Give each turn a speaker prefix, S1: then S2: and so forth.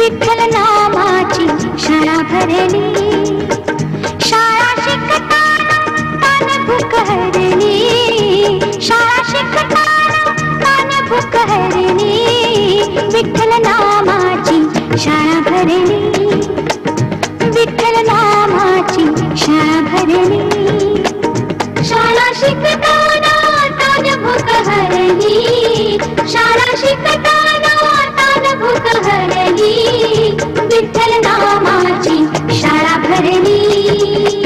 S1: विठ्ठल नामाची शाळा भरली. शाळा शिकताना तान भूक हरली शाळा शिकताना तान भूक हरली विठ्ठल नामाची शाळा भरली. विठ्ठल नामाची शाळा भरली. शाळा शिकताना कामाची शाळा भरली